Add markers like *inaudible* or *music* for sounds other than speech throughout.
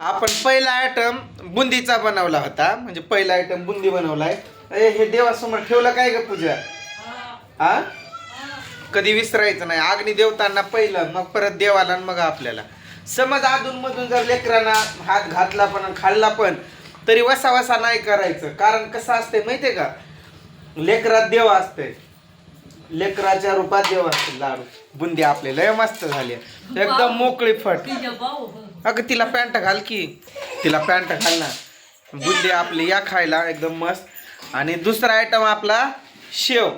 आपण पहिला आयटम बुंदीचा बनवला होता. म्हणजे पहिला आयटम बुंदी बनवलाय. ए, हे देवासमोर ठेवलं काय ग पूजा? हा कधी विसरायचं नाही. अग्नी देवतांना पहिलं मग परत देवाला आणि मग आपल्याला. समज अधून मधून जर लेकरांना हात घातला पण आणि खाल्ला पण तरी वसा वसा नाही करायचं. कारण कसं असते माहितीये का? लेकरात देव असते लेकराच्या रूपात देव असते लाडू. बुंदी आपले लय मस्त झाली. एकदम मोकळी फट. अगं तिला पॅन्ट घाल की. तिला पॅन्ट घाल ना बुंदी आपली या खायला एकदम मस्त. आणि दुसरा आयटम आपला शेव.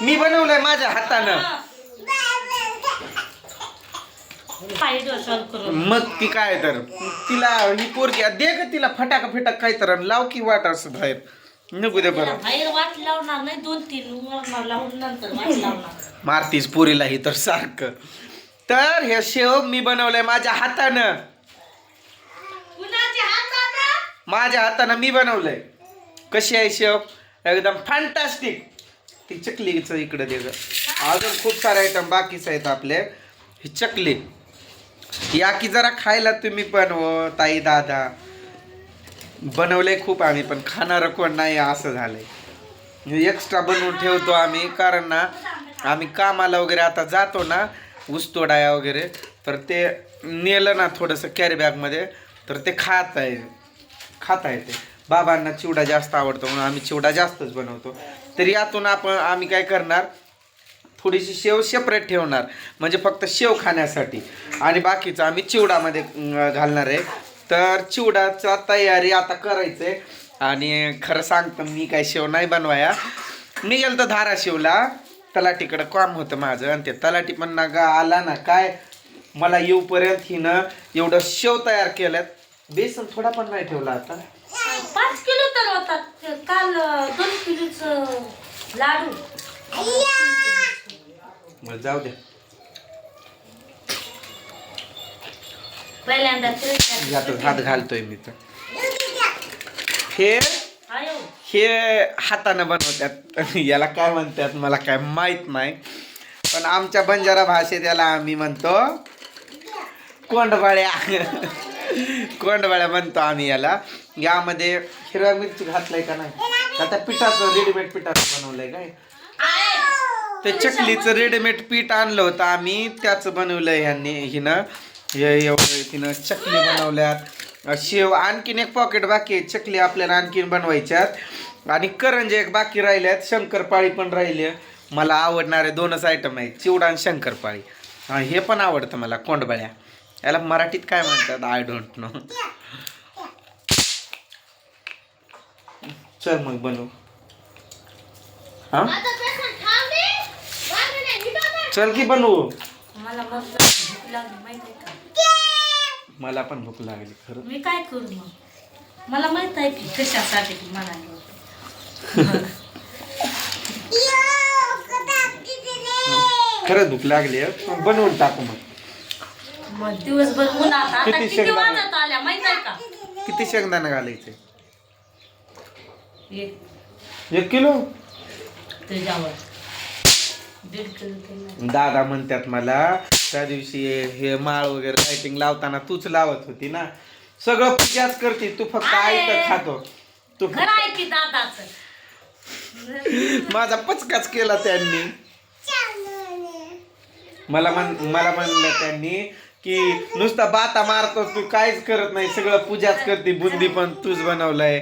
मी बनवलंय माझ्या हातानं. मग ती काय तर? तिला ही पोरगी दे ग तिला फटाका फिटाक काय तर लाव की वाट असं बाहेर. नको दे बरं. वाट लावणार नाही दोन तीन लावून नंतर मारतीस पोरीला ही तर सारखं. तर हे शेव मी बनवलंय माझ्या हातानं. माझ्या हातानं मी बनवलंय. कशी आहे शेव? एकदम फॅन्टास्टिक ती चकलीचं इकडे दे अजून खूप सारे आयटम बाकीच आहेत आपले. ही चकली. या की जरा खायला तुम्ही पण हो ताई दादा. बनवले खूप आम्ही पण खाणार कोण नाही असं झालंय. एक्स्ट्रा बनवून ठेवतो आम्ही कारण ना आम्ही कामाला वगैरे आता जातो ना ऊसतोडाया वगैरे तर ते नेलं ना थोडंसं कॅरी बॅगमध्ये तर ते खात आहे. खात आहे ते. बाबांना चिवडा जास्त आवडतो म्हणून आम्ही चिवडा जास्तच बनवतो. तर यातून आपण आम्ही काय करणार? थोडीशी शेव सेपरेट ठेवणार. म्हणजे फक्त शेव खाण्यासाठी. आणि बाकीचं आम्ही चिवडामध्ये घालणार आहे. तर चिवडाचा तयारी आता करायचं आहे आणि खरं सांगतो मी काय शेव नाही बनवाया. मी गेलो तर धाराशिवला. तलाठीकडं काम होतं माझं आणि ते तलाठी पण ना गा आला ना काय? मला येऊपर्यंत हिनं एवढं शेव तयार केल्यात. बेसन थोडा पण नाही ठेवला आता. पाच किलो तर होतात ते काल दोन किलोच लाडू. मग जाऊ दे. पहिल्यांदा यातच हात घालतोय मी तर. हे हे हातानं बनवतात. *laughs* याला काय म्हणतात मला काय माहीत नाही. पण आमच्या बंजारा भाषेत याला आम्ही म्हणतो कोंडबाळ्या. *laughs* कोंडबाळ्या म्हणतो आम्ही याला. यामध्ये हिरव्या मिरची घातलंय का नाही? आता पिठाचं रेडीमेड पिठाचं बनवलंय काय? ते चकलीचं रेडीमेड पीठ आणलं होतं आम्ही. त्याचं बनवलं ह्यांनी. हिनं हे एवढं तिनं चकली बनवल्यात. शेव आणखीन एक पॉकेट बाकी आहे चकली आपल्याला आणखीन बनवायच्यात. आणि करंजे एक बाकी राहिल्यात शंकरपाळी पण राहिली. मला आवडणारे दोनच आयटम आहेत चिवडा आणि शंकरपाळी. हे पण आवडतं मला कोंडबळ्या. याला मराठीत काय म्हणतात? आय डोंट नो चल मग बनवू. हा? चल की बनवू. मला पण भूक लागली खरं. मी काय करू मग? मला माहीत आहे की कशासाठी की मला खरंच भूक लागली आहे. बनवून टाकू मग. मग दिवसभर उन्हात आता किती किती शेंगदाणे? वाजत आल्या माहीत आहे का? किती शेंगदाणा घालायचे? एक. एक किलो? त्याच्यावर दीड किलो केलं. दादा म्हणतात मला त्या दिवशी हे माळ वगैरे लाइटिंग लावताना तूच लावत होती ना. सगळं पूजाच करते तू फक्त आयत खातो. तू खरं आहे की दादाच? माझा पचकाच केला त्यांनी. मला म्हण मला म्हणलं त्यांनी की नुसता बाता मारतो तू काहीच करत नाही सगळं पूजाच करते बुंदी पण तूच बनवलंय.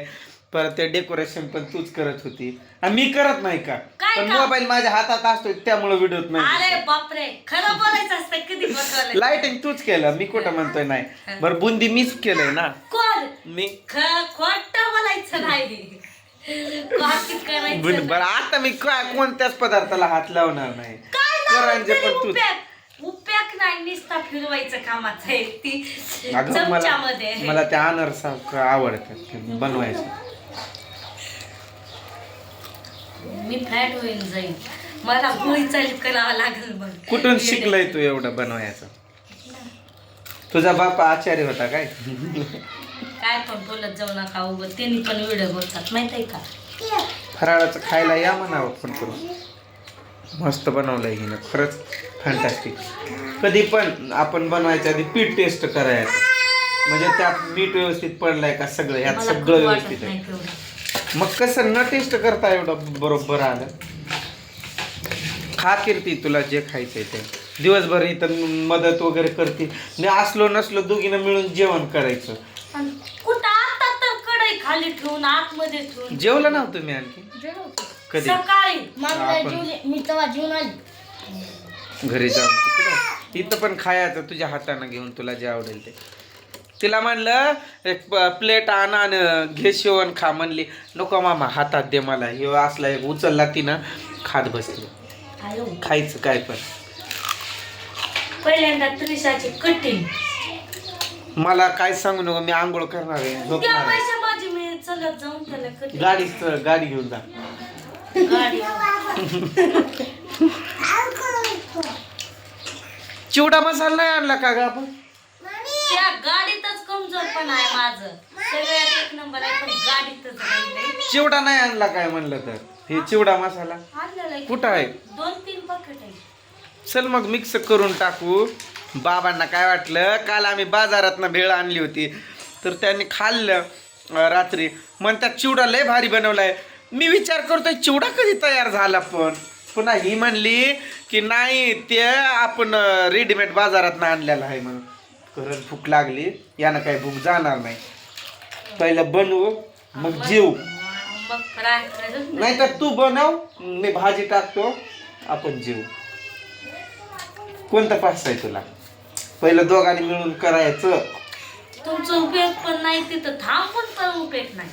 परत ते डेकोरेशन पण तूच करत होती. आणि मी करत नाही का? काय पण काम? मोबाईल माझ्या हातात असतोय त्यामुळे व्हिडिओत अरे नाही बापरे खरं बोलायचं असतं कधी बसवलं लाइटिंग तूच केलं मी कुठं म्हणतोय नाही. बरं बुंदी मीच केलंय ना. कोण? मी. ख- खोटं बोलायचं नाही. कॉपी करायचं बुंदी- नाही. बरं आता मी काय कोणत्याच पदार्थाला हात लावणार नाही. काय करंजे पण तूच. उपयोग उपयोग नाही नुसता फिरवायचं कामाचं आहे ती. अगं मला चमच्यामध्ये. मला त्या अनरसारखं आवडतं ते बनवायचं. मी फॅट होईन जाईल मला गोळी चाली करावं लागेल कुठून शिकलंय तू एवढं बनवायचं? तुझा बाप आचार्य होता काय? काय पण बोलत जाऊ नका उगं त्यांनी पण व्हिडिओ बोलतात माहीत आहे का? फराळाचं खायला या म्हणावं पण करून. मस्त बनवलंय हिनं खरंच फॅन्टॅस्टिक कधी पण आपण बनवायच्या आधी पीठ टेस्ट करायचं. म्हणजे त्यात मीठ व्यवस्थित पडलंय का सगळं यात मला सगळं व्यवस्थित आहे. मग कसं न टेस्ट करता एवढं बरोबर आलं? खा कीर्ती तुला जे खायचंय ते. दिवसभर इथं मदत वगैरे करते मी असलो नसलो दोघीनं मिळून जेवण करायचं. आणि कुठं आता तर कढई खाली ठेवून आतमध्ये ठेवून. जेवलं नव्हतं मी आणखी? कधी? सकाळी. आपण- मी तेव्हा जेवण आली. घरी जाऊन तिकडं. इथं पण खायचं तुझ्या हातानं घेऊन तुला जे आवडेल ते. तिला म्हणलं एक प्लेट आण आण घे शिवण खा म्हणली. नको मामा हातात दे मला. हे असला एक उचलला तिनं खात बसली. खायचं काय पण. पहिल्यांदा त्रिशाची कटिंग मला काय सांगू नको मी आंघोळ करणार आहे झोपणार आहे. पैसे माझी मी चलत जाऊन त्याला कटिंग गाडी गाडी घेऊन जा. गाडी. चिवडा मसाला नाही आणला का ग आपण? त्या पण आहे माझं. सगळ्यात एक नंबर आहे पण गाडीतच राहिलंय. चिवडा नाही आणला काय म्हणलं तर? हे चिवडा मसाला? आणलेलं आहे. कुठं आहे? दोन तीन बकेट आहे. चल मग मिक्स करून टाकू. बाबांना काय वाटलं? काल आम्ही बाजारातनं भेळ आणली होती. तर त्यांनी खाल्लं अं, रात्री. म्हणतात चिवडा लय भारी बनवलाय. मी विचार करतोय चिवडा कधी तयार झाला पण? पुन्हा ही म्हणली की नाही ते आपण रेडीमेड बाजारातनं आणलेलं आहे म्हणून. खरंच भूक लागली यानं काही भूक जाणार नाही. पहिलं बनवू मग जेऊ मग फ्राय करायचं नाही तर तू बनव मी भाजी टाकतो आपण जेऊ. कोणतं पास आहे तुला? पहिलं दोघांनी मिळून करायचं. तुमचा उपयोग पण नाही तिथं थांबून पण उपयोग नाही.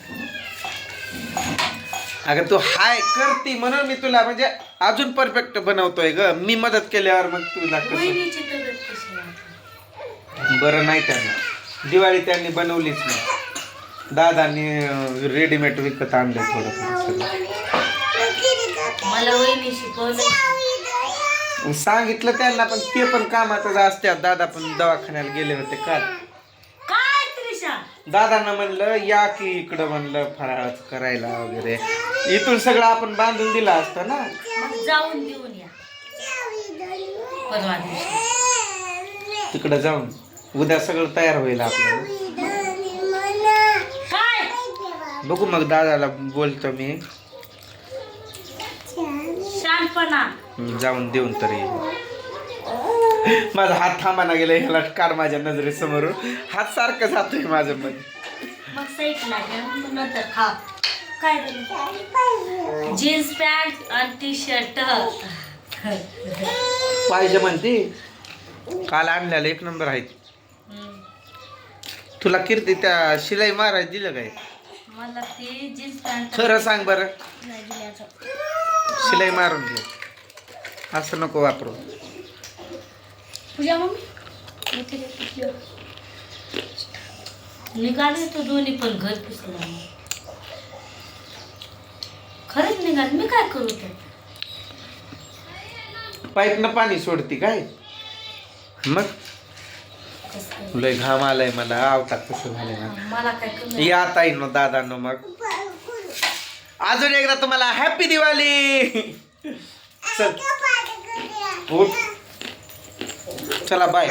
अगं तू हाय करती म्हणून मी तुला म्हणजे अजून परफेक्ट बनवतोय ग. मी मदत केल्यावर मग तुला कसं तब्येत कशी आहे आता? बरं नाही त्यांना. दिवाळी त्यांनी बनवलीच नाही. दादानी रेडीमेड विकत आणलं थोडं सगळं. मला वहिनी शिकवलं मग सांगितलं त्यांना पण ते पण कामातच असतात. दादा पण दवाखान्यात गेले होते काल. काय त्रिशा? दादांना म्हणलं या की इकडं म्हणलं फराळाचं करायला वगैरे. इथून सगळं आपण बांधून दिलं असतं ना. मग जाऊन देऊन या. परवा दिवशी. तिकडं जाऊन. उद्या सगळं तयार होईल आपलं. काय? बघू मग दादाला बोलतो मी. शानपणा. हम्म, जाऊन देऊन तरी. माझा हात थांबाना गेला ह्याला काढ माझ्या नजरेसमोरून. हात सारखं जातोय माझं मग साईट लागेल मग नंतर खा. काय जीन्स पॅन्ट आणि टी शर्ट पाहिजे म्हणते. काल आणलेलं एक नंबर आहेत. तुला कीर्ती त्या शिलाई मारायला दिलं काय? मला ती जीन्स पॅन्ट खरं सांग बरं. नाही दिल्याचं. शिलाई मारून घे असं नको वापरू. पूजा मम्मी? इथे दे पिशवी. निघाले तो दोन्ही पण घर पुसला खरंच निघाल. मी काय करू ते पाईपनं पाणी सोडती काय? मग? लय घाम आलाय मला आवतात कसं झालंय ना मला काय कमी या ताईनो दादांनो मग. अजून एकदा तुम्हाला हॅपी दिवाळी. चला. बाय